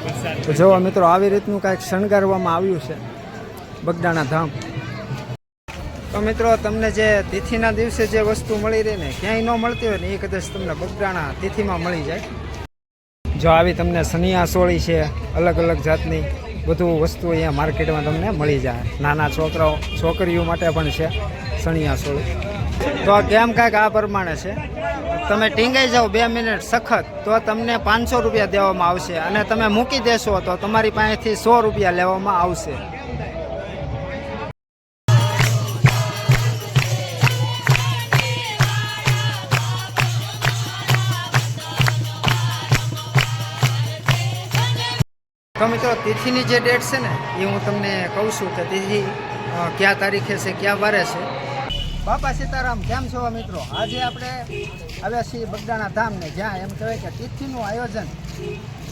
તો મિત્રો, આવી રીતનું કાંઈક શણગારવામાં આવ્યું છે. બગદાણા ધામ. તો મિત્રો, તમને જે તિથિના દિવસે જે વસ્તુ મળી રહે ને, ક્યાંય ન મળતી હોય ને, એ કદાચ તમને બગદાણા તિથિમાં મળી જાય. જો આવી તમને સનિયાસોળી છે, અલગ અલગ જાતની બધું વસ્તુ અહીંયા માર્કેટમાં તમને મળી જાય. નાના છોકરાઓ, છોકરીઓ માટે પણ છે સણિયાસોળી તો આ કેમ કાંઈક આ પ્રમાણે છે? તમે ટીંગાઈ જાઓ બે મિનિટ સખત, તો તમને પાંચસો રૂપિયા દેવામાં આવશે અને તમે મૂકી દેશો તો તમારી પાસેથી સો રૂપિયા લેવામાં આવશે. તો મિત્રો, તિથિની જે ડેટ છે ને, એ હું તમને કહું છું કે તિથિ કયા તારીખે છે, કયા વારે છે? બાપા સીતારામ, કેમ છો મિત્રો? આજે આપણે આવ્યા છીએ બગદાણા ધામ ને જ્યાં એમ કહેવાય કે તિથિનું આયોજન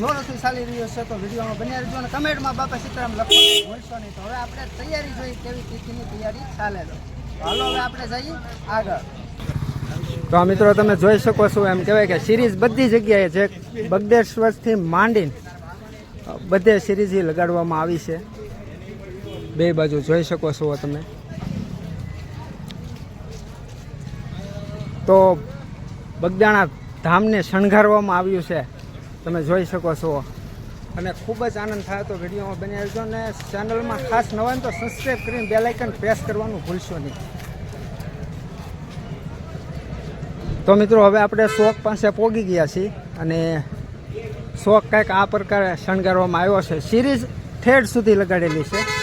જોરથી ચાલી રહ્યું છે, તો વિડીયોમાં બન્યા રહેજો અને કમેન્ટમાં બાપા સીતારામ લખવાનું ભૂલશો નહીં. તો હવે આપણે તૈયારી જોઈ કેવી તિથિની તૈયારી ચાલે છે. હાલો હવે આપણે જઈએ આગળ. તો આ મિત્રો તમે જોઈ શકો છો, એમ કહેવાય કે સિરીઝ બધી જગ્યાએ જે બગદેશ્વરથી માંડીને બધે સિરીઝ લગાડવામાં આવી છે. બે બાજુ જોઈ શકો છો તમે. તો બગદાણા ધામને શણગારવામાં આવ્યું છે. તમે જોઈ શકો છો. અને ખૂબ જ આનંદ થાય તો વિડીયોમાં બની રહેજો ને ચેનલમાં ખાસ નવા તો સબસ્ક્રાઈબ કરીને બેલાઇકન પ્રેસ કરવાનું ભૂલશો નહીં. તો મિત્રો, હવે આપણે શોખ પાસે પોગી ગયા છીએ અને શોખ કંઈક આ પ્રકારે શણગારવામાં આવ્યો છે. સિરીઝ થેડ સુધી લગાડેલી છે.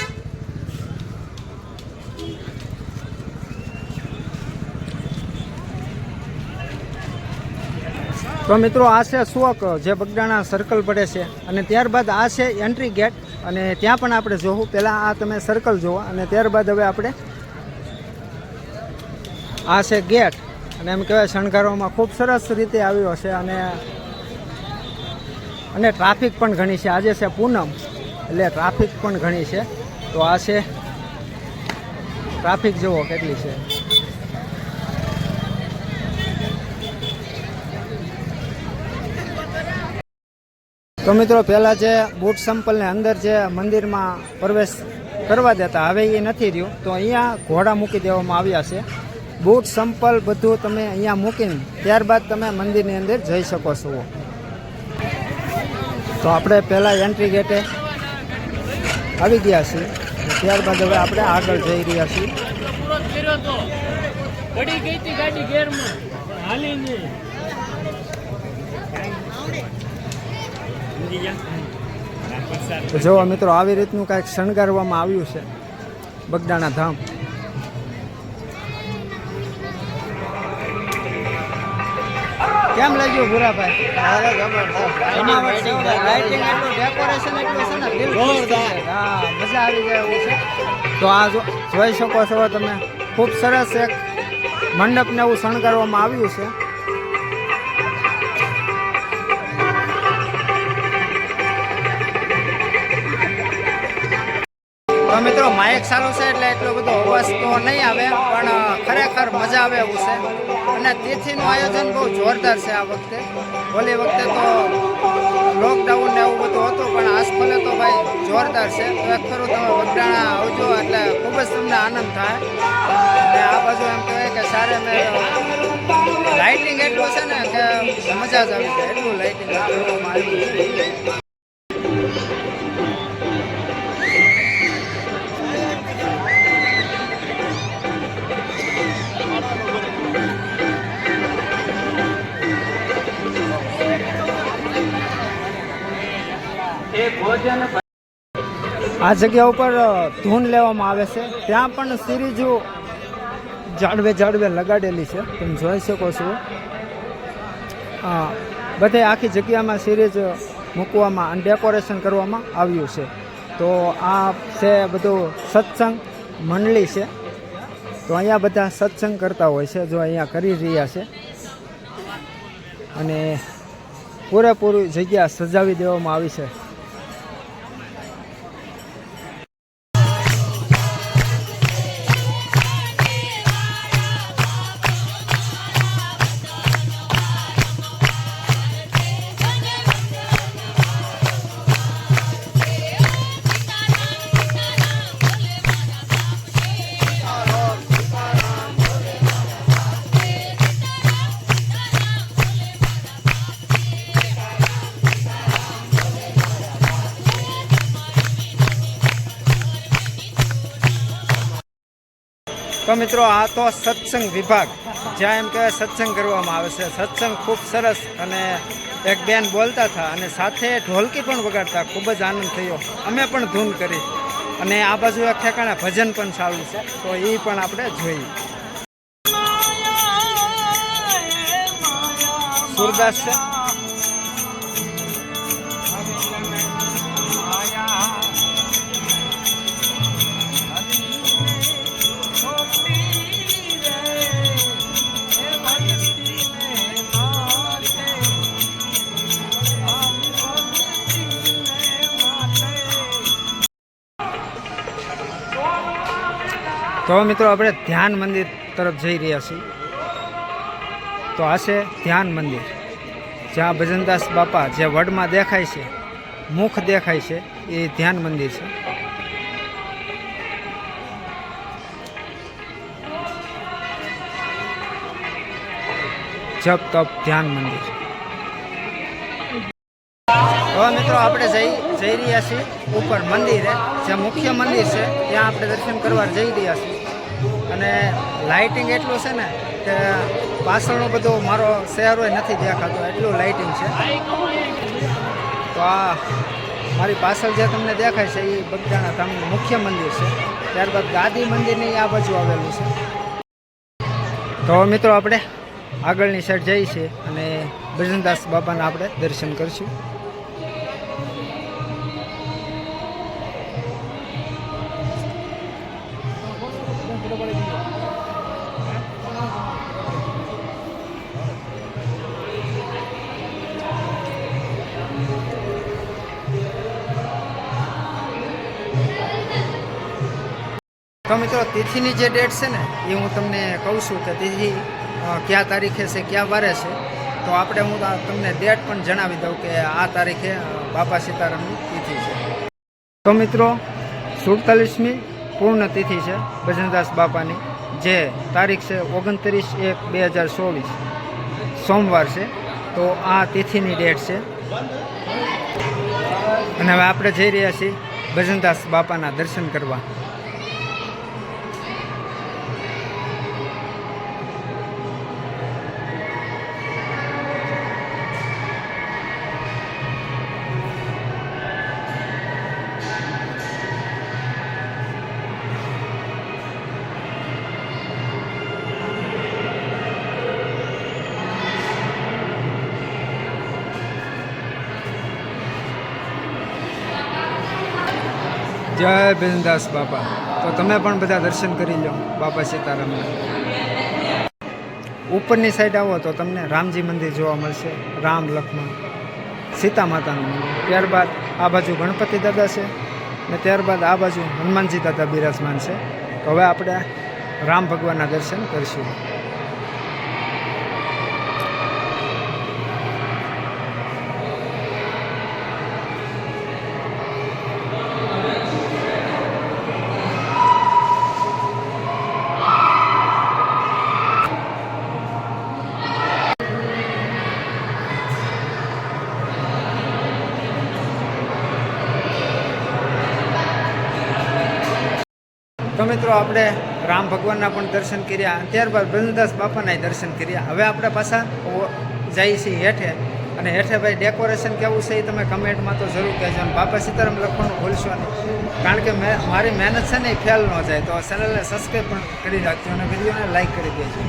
તો મિત્રો આ છે શોક જે બગડાણા સર્કલ પડે છે. અને ત્યારબાદ આ છે એન્ટ્રી ગેટ અને ત્યાં પણ આપણે જોવું. પહેલાં આ તમે સર્કલ જુઓ. અને ત્યારબાદ હવે આપણે આ છે ગેટ અને એમ કહેવાય શણગારવામાં ખૂબ સરસ રીતે આવ્યો છે. અને અને ટ્રાફિક પણ ઘણી છે. આજે છે પૂનમ. એટલે ટ્રાફિક પણ ઘણી છે. તો આ છે ટ્રાફિક જુઓ કેટલી છે. તો મિત્રો, પહેલાં જે બૂટ સંપલને અંદર જે મંદિરમાં પ્રવેશ કરવા દેતા, હવે એ નથી રહ્યું. તો અહીંયા ઘોડા મૂકી દેવામાં આવ્યા છે. બૂટ સંપલ બધું તમે અહીંયા મૂકીને, ત્યારબાદ તમે મંદિરની અંદર જઈ શકો છો. તો આપણે પહેલાં એન્ટ્રી ગેટે આવી ગયા છીએ. ત્યારબાદ હવે આપણે આગળ જઈ રહ્યા છીએ. ગઈ ગાડી ગેરમાં હાલી નહીં જો મિત્રો આવી રીતનું કાંઈક શણગારવામાં આવ્યું છે બગદાણા ધામ. કેમ લાગ્યું ભૂરાભાઈ? બનાવટ છે, ઓલા lighting એટલું, decoration એટલું છે ને, દિલ ખુશ થઈ જાય. હા, મજા આવી જાય એવું છે. તો આ જો- જોઈ શકો છો તમે ખૂબ સરસ એક મંડપને એવું શણગારવામાં આવ્યું છે. તો મિત્રો માઇક સારું છે એટલે એટલો બધો અવાજ તો નહીં આવે, પણ ખરેખર મજા આવે એવું છે. અને તિથિનું આયોજન બહુ જોરદાર છે આ વખતે. ઓલી વખતે તો લોકડાઉન ને એવું બધું હતું, પણ આસફલે તો ભાઈ જોરદાર છે. એક ખરું, તમે વગડાણા આવજો, એટલે ખૂબ જ તમને આનંદ થાય. અને આ બાજુ એમ કહેવાય કે સારે મેં લાઇટિંગ એટલું છે ને કે મજા જ આવી જાય, એટલું લાઇટિંગ આ જગ્યા ઉપર ધૂન લેવામાં આવે છે. ત્યાં પણ સિરીજો જાળવે જાળવે લગાડેલી છે. તમે જોઈ શકો છો. બધે આખી જગ્યામાં સિરીજ મૂકવામાં અને ડેકોરેશન કરવામાં આવ્યું છે. તો આ છે બધું સત્સંગ મંડળી છે. તો અહીંયા બધા સત્સંગ કરતા હોય છે, જો અહીંયા કરી રહ્યા છે. અને પૂરેપૂરી જગ્યા સજાવી દેવામાં આવી છે. તો મિત્રો આ તો સત્સંગ વિભાગ. જ્યાં એમ કહેવાય સત્સંગ કરવામાં આવે છે. સત્સંગ ખૂબ સરસ અને એક બેન બોલતા હતા અને સાથે ઢોલકી પણ વગાડતા. ખૂબ જ આનંદ થયો. અમે પણ ધૂન કરી. અને આ બાજુ એક ઠેકાણે ભજન પણ ચાલુ છે. તો એ પણ આપણે જોઈએ સુરદાસ છે. તો મિત્રો આપણે ધ્યાન મંદિર તરફ જઈ રહ્યા છીએ. તો આ છે ધ્યાન મંદિર. જ્યાં ભજનદાસ બાપા જે વડમાં દેખાય છે, મુખ દેખાય છે, એ ધ્યાન મંદિર છે. જપ તપ ધ્યાન મંદિર. હવે મિત્રો આપણે જઈ જઈ રહ્યા છીએ ઉપર મંદિરે. જે મુખ્ય મંદિર છે, ત્યાં આપણે દર્શન કરવા જઈ રહ્યા છીએ. અને લાઇટિંગ એટલું છે ને કે પાછળનો બધો મારો શહેરો નથી દેખાતો, એટલું લાઇટિંગ છે. તો આ મારી પાછળ જે તમને દેખાય છે એ બગદાણા ધામનું મુખ્ય મંદિર છે. ત્યારબાદ ગાદી મંદિરની આ બાજુ આવેલું છે. તો મિત્રો, આપણે આગળની સાઈડ જઈએ છીએ અને બ્રજનદાસ બાબાના આપણે દર્શન કરીશું. તો મિત્રો, તિથિની જે ડેટ છે ને, એ હું તમને કહું છું કે તિથિ કયા તારીખે છે, કયા વારે છે, તો આપણે હું તમને ડેટ પણ જણાવી દઉં કે આ તારીખે બાપા સીતારામની તિથિ છે. તો મિત્રો, સુડતાલીસમી પૂર્ણ તિથિ છે ભજનદાસ બાપાની, જે તારીખ છે ઓગણત્રીસ એક બે હજાર ચોવીસ, સોમવાર છે, તો આ તિથિની ડેટ છે. અને હવે આપણે જઈ રહ્યા છીએ ભજનદાસ બાપાના દર્શન કરવા. જય બિંદાસ બાપા. તો તમે પણ બધા દર્શન કરી લો, બાપા સીતારામના. ઉપરની સાઈડ આવો તો તમને રામજી મંદિર જોવા મળશે, રામ, લક્ષ્મણ, સીતા માતાનું મંદિર. ત્યારબાદ આ બાજુ ગણપતિ દાદા છે ને ત્યારબાદ આ બાજુ હનુમાનજી દાદા બિરાજમાન છે. હવે આપણે રામ ભગવાનના દર્શન કરીશું. મિત્રો, આપણે રામ ભગવાનના પણ દર્શન કર્યા. ત્યારબાદ બ્રહ્મદાસ બાપાના દર્શન કર્યા. હવે આપણે પાછા જઈએ છીએ હેઠે. અને હેઠે ભાઈ ડેકોરેશન કેવું છે એ તમે કમેન્ટમાં તો જરૂર કહેજો. અને બાપા સીતારામ લખવાનું ભૂલશો નહીં. કારણ કે મેં મારી મહેનત છે ને એ ફેલ ન જાય. તો ચેનલને સબસ્ક્રાઈબ પણ કરી રાખજો અને વિડીયોને લાઈક કરી દેજો.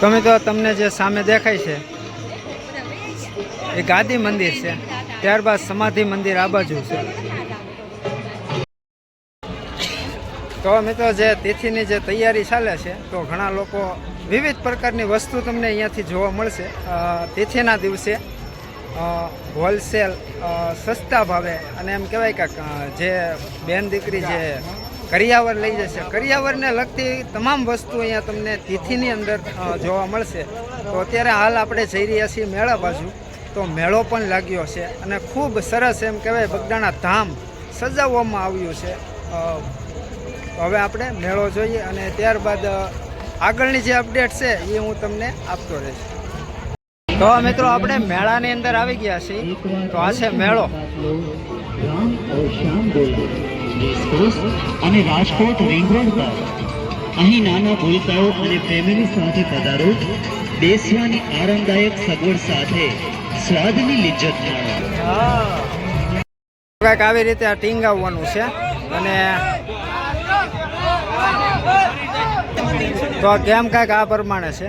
તમે તો તમને જે સામે દેખાય છે, એ ગાદી મંદિર છે. ત્યારબાદ સમાધિ મંદિર આ બાજુ છે. તો મિત્રો જે તિથિની જે તૈયારી ચાલે છે, તો ઘણા લોકો વિવિધ પ્રકારની વસ્તુ તમને અહીંયાથી જોવા મળશે. તિથિના દિવસે હોલસેલ સસ્તા ભાવે અને એમ કહેવાય કે જે બેન દીકરી જે કરિયાવર લઈ જશે, કરિયાવરને લગતી તમામ વસ્તુ અહીંયા તમને તિથિની અંદર જોવા મળશે. તો અત્યારે હાલ આપણે જઈ રહ્યા છીએ મેળા બાજુ. તો મેળો પણ લાગ્યો છે અને ખૂબ સરસ એમ કહેવાય બગદાણા ધામ સજાવવામાં આવ્યું છે. તો હવે આપણે મેળો જોઈએ અને ત્યારબાદ આગળની જે અપડેટ છે એ હું તમને આપતો રહીશ. તો મિત્રો આપણે મેળાની અંદર આવી ગયા છીએ. તો આ છે મેળો. અને રાજકોટ રિંગ રોડ પર. અહીં નાના ભૂલકાઓ અને ફેમિલી સાથે પધારો. બેસવાની આરામદાયક સગવડ સાથે સ્વાદની લિજ્જત માણો. આવી રીતે આ ટીંગાવવાનું છે. અને તો આ ગેમ કાંઈક આ પ્રમાણે છે.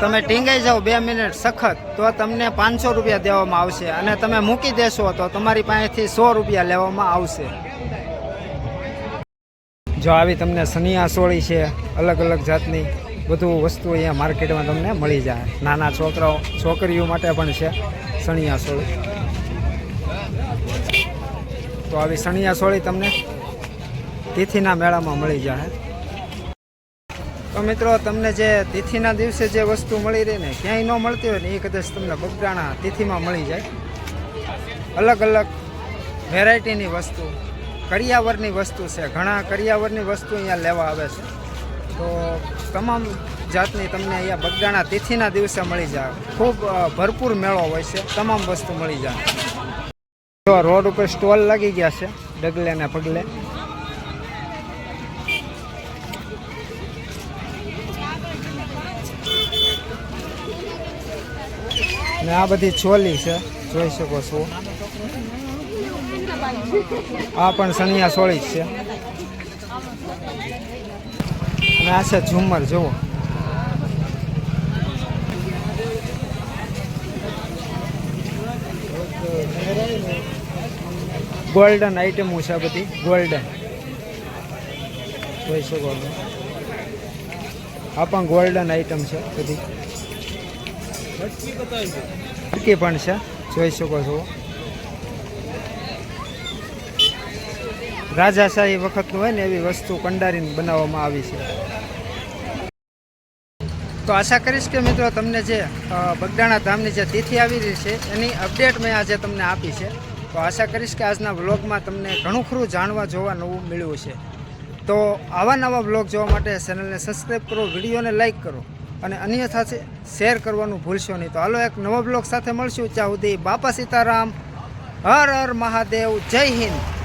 તમે ટીંગાઈ જાઓ બે મિનિટ, સખત. તો તમને પાંચસો રૂપિયા દેવામાં આવશે અને તમે મૂકી દેશો તો તમારી પાસેથી સો રૂપિયા લેવામાં આવશે. જો આવી તમને સનિયા સોળી છે, અલગ અલગ જાતની બધું વસ્તુ અહીંયા માર્કેટમાં તમને મળી જાય. નાના છોકરાઓ, છોકરીઓ માટે પણ છે સણિયા સોળી તો આવી સણિયા સોળી તમને તિથિના મેળામાં મળી જાય. તો મિત્રો, તમને જે તિથિના દિવસે જે વસ્તુ મળી રહે ને ક્યાંય ન મળતી હોય ને એ કદાચ તમને બગડાણા તિથિમાં મળી જાય. અલગ અલગ વેરાયટીની વસ્તુ, કરિયાવરની વસ્તુ છે. ઘણા કરિયાવરની વસ્તુ અહીંયા લેવા આવે છે. તો તમામ જાતની તમને અહીંયા બગદાણા તિથિના દિવસે મળી જાય. ખૂબ ભરપૂર મેળો હોય છે. તમામ વસ્તુ મળી જાય. રોડ ઉપર સ્ટોલ લાગી ગયા છે, ડગલે ને પગલે. ને આ બધી છોલી છે, જોઈ શકો છો. આ પણ સનિયા સોળી જ છે. અને આ છે ઝુમર જુઓ. ગોલ્ડન આઈટમો છે આ બધી, ગોલ્ડન. જોઈ શકો આ પણ ગોલ્ડન આઈટમ છે બધી. ફટકી પણ છે. જોઈ શકો છો. રાજાશાહી વખતનું હોય ને એવી વસ્તુ કંડારીને બનાવવામાં આવી છે. તો આશા કરીશ કે મિત્રો તમને જે બગદાણા ધામની જે તિથિ આવી રહી છે, એની અપડેટ મેં આજે તમને આપી છે. તો આશા કરીશ કે આજના વ્લોગમાં તમને ઘણું ખરું જાણવા જોવા નવું મળ્યું છે તો આવા નવા વ્લોગ જોવા માટે ચેનલને સબસ્ક્રાઈબ કરો, વિડીયોને લાઈક કરો. અને અન્ય સાથે શેર કરવાનું ભૂલશો નહીં. તો હાલો એક નવો બ્લોગ સાથે મળશું. ત્યાં બાપા સીતારામ, હર હર મહાદેવ, જય હિન્દ.